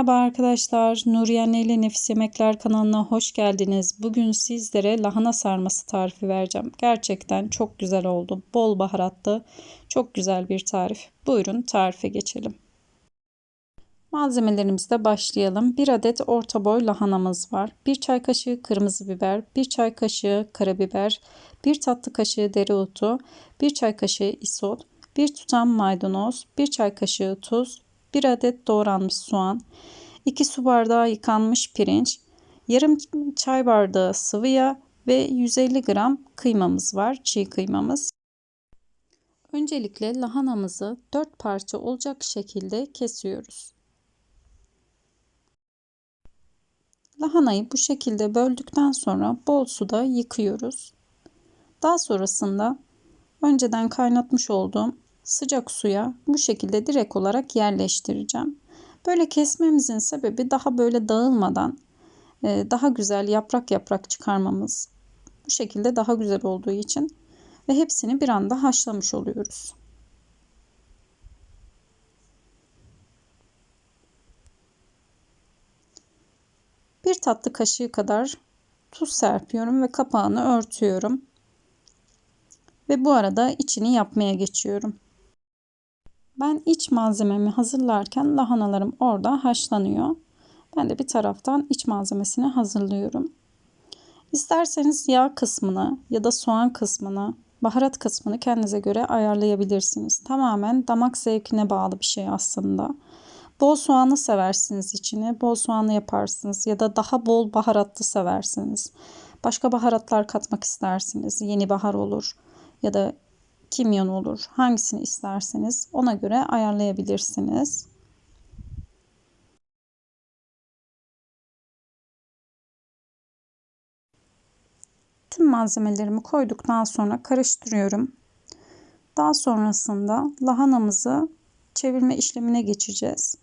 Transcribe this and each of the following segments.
Merhaba arkadaşlar, Nuriye ile Nefis Yemekler kanalına hoş geldiniz. Bugün sizlere lahana sarması tarifi vereceğim. Gerçekten çok güzel oldu. Bol baharatlı, çok güzel bir tarif. Buyurun tarife geçelim. Malzemelerimizle başlayalım. 1 adet orta boy lahanamız var. 1 çay kaşığı kırmızı biber, 1 çay kaşığı karabiber, 1 tatlı kaşığı dereotu, 1 çay kaşığı isot, 1 tutam maydanoz, 1 çay kaşığı tuz, 1 adet doğranmış soğan, 2 su bardağı yıkanmış pirinç, yarım çay bardağı sıvı yağ ve 150 gram kıymamız var, çiğ kıymamız. Öncelikle lahanamızı 4 parça olacak şekilde kesiyoruz. Lahanayı bu şekilde böldükten sonra bol suda yıkıyoruz. Daha sonrasında önceden kaynatmış olduğum sıcak suya bu şekilde direkt olarak yerleştireceğim. Böyle kesmemizin sebebi daha böyle dağılmadan e, daha güzel yaprak yaprak çıkarmamız. Bu şekilde daha güzel olduğu için ve hepsini bir anda haşlamış oluyoruz. Bir tatlı kaşığı kadar tuz serpiyorum ve kapağını örtüyorum. Ve bu arada içini yapmaya geçiyorum. Ben iç malzememi hazırlarken lahanalarım orada haşlanıyor. Ben de bir taraftan iç malzemesini hazırlıyorum. İsterseniz yağ kısmını ya da soğan kısmını, baharat kısmını kendinize göre ayarlayabilirsiniz. Tamamen damak zevkine bağlı bir şey aslında. Bol soğanlı seversiniz içine, bol soğanlı yaparsınız ya da daha bol baharatlı seversiniz. Başka baharatlar katmak istersiniz. Yeni bahar olur ya da kimyon olur. Hangisini isterseniz ona göre ayarlayabilirsiniz. Tüm malzemelerimi koyduktan sonra karıştırıyorum. Daha sonrasında lahanamızı çevirme işlemine geçeceğiz.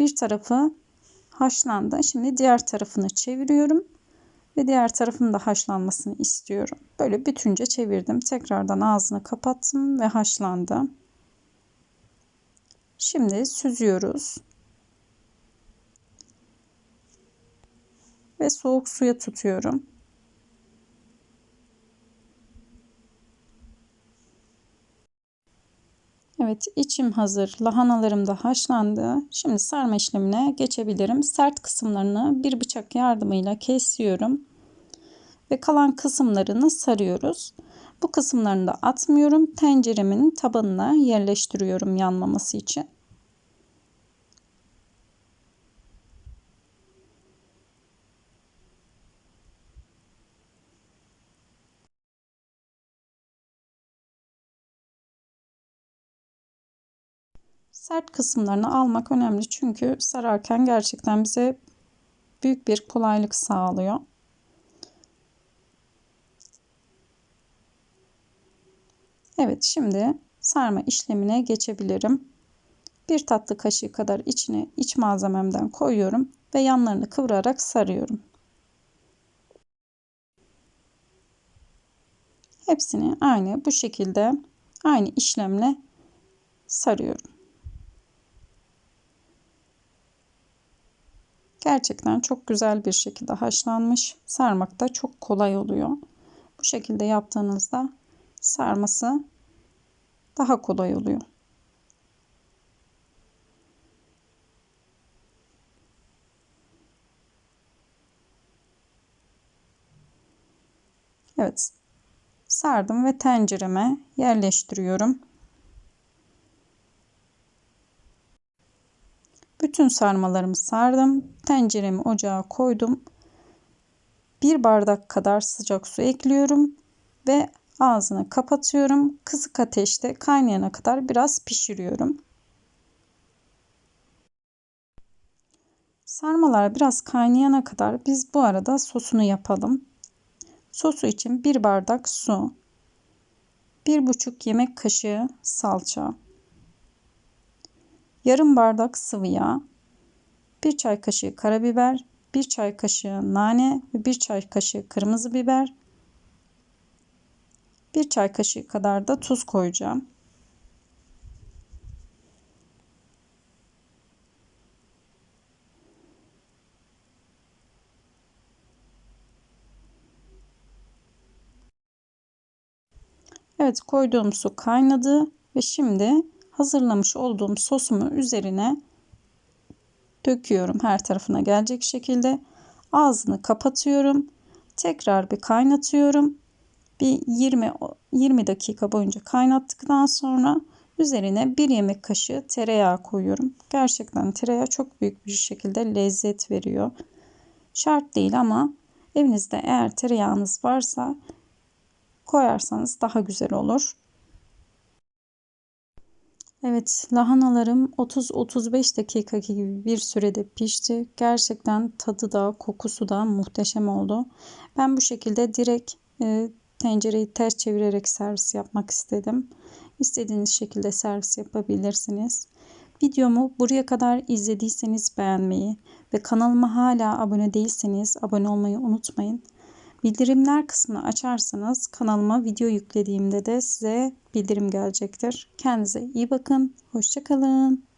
Bir tarafı haşlandı. Şimdi diğer tarafını çeviriyorum ve diğer tarafın da haşlanmasını istiyorum. Böyle bütünce çevirdim. Tekrardan ağzını kapattım ve haşlandı. Şimdi süzüyoruz. Ve soğuk suya tutuyorum. Evet içim hazır. Lahanalarım da haşlandı. Şimdi sarma işlemine geçebilirim. Sert kısımlarını bir bıçak yardımıyla kesiyorum. Ve kalan kısımlarını sarıyoruz. Bu kısımlarını da atmıyorum. Tenceremin tabanına yerleştiriyorum yanmaması için. Sert kısımlarını almak önemli çünkü sararken gerçekten bize büyük bir kolaylık sağlıyor. Evet şimdi sarma işlemine geçebilirim. Bir tatlı kaşığı kadar içine iç malzememden koyuyorum ve yanlarını kıvırarak sarıyorum. Hepsini aynı bu şekilde aynı işlemle sarıyorum. Gerçekten çok güzel bir şekilde haşlanmış. Sarmak da çok kolay oluyor. Bu şekilde yaptığınızda sarması daha kolay oluyor. Evet. Sardım ve tencereme yerleştiriyorum. Bütün sarmalarımı sardım. Tenceremi ocağa koydum. Bir bardak kadar sıcak su ekliyorum ve ağzını kapatıyorum. Kısık ateşte kaynayana kadar biraz pişiriyorum. Sarmalar biraz kaynayana kadar biz bu arada sosunu yapalım. Sosu için bir bardak su, bir buçuk yemek kaşığı salça, yarım bardak sıvı yağ, 1 çay kaşığı karabiber, 1 çay kaşığı nane ve 1 çay kaşığı kırmızı biber, 1 çay kaşığı kadar da tuz koyacağım. Evet koyduğum su kaynadı ve şimdi hazırlamış olduğum sosumu üzerine döküyorum her tarafına gelecek şekilde. Ağzını kapatıyorum. Tekrar bir kaynatıyorum. Bir 20 20 dakika boyunca kaynattıktan sonra üzerine bir yemek kaşığı tereyağı koyuyorum. Gerçekten tereyağı çok büyük bir şekilde lezzet veriyor. Şart değil ama evinizde eğer tereyağınız varsa koyarsanız daha güzel olur. Evet, lahanalarım 30-35 dakika gibi bir sürede pişti. Gerçekten tadı da kokusu da muhteşem oldu. Ben bu şekilde direkt e, tencereyi ters çevirerek servis yapmak istedim. İstediğiniz şekilde servis yapabilirsiniz. Videomu buraya kadar izlediyseniz beğenmeyi ve kanalıma hala abone değilseniz abone olmayı unutmayın. Bildirimler kısmını açarsanız kanalıma video yüklediğimde de size bildirim gelecektir. Kendinize iyi bakın. Hoşçakalın.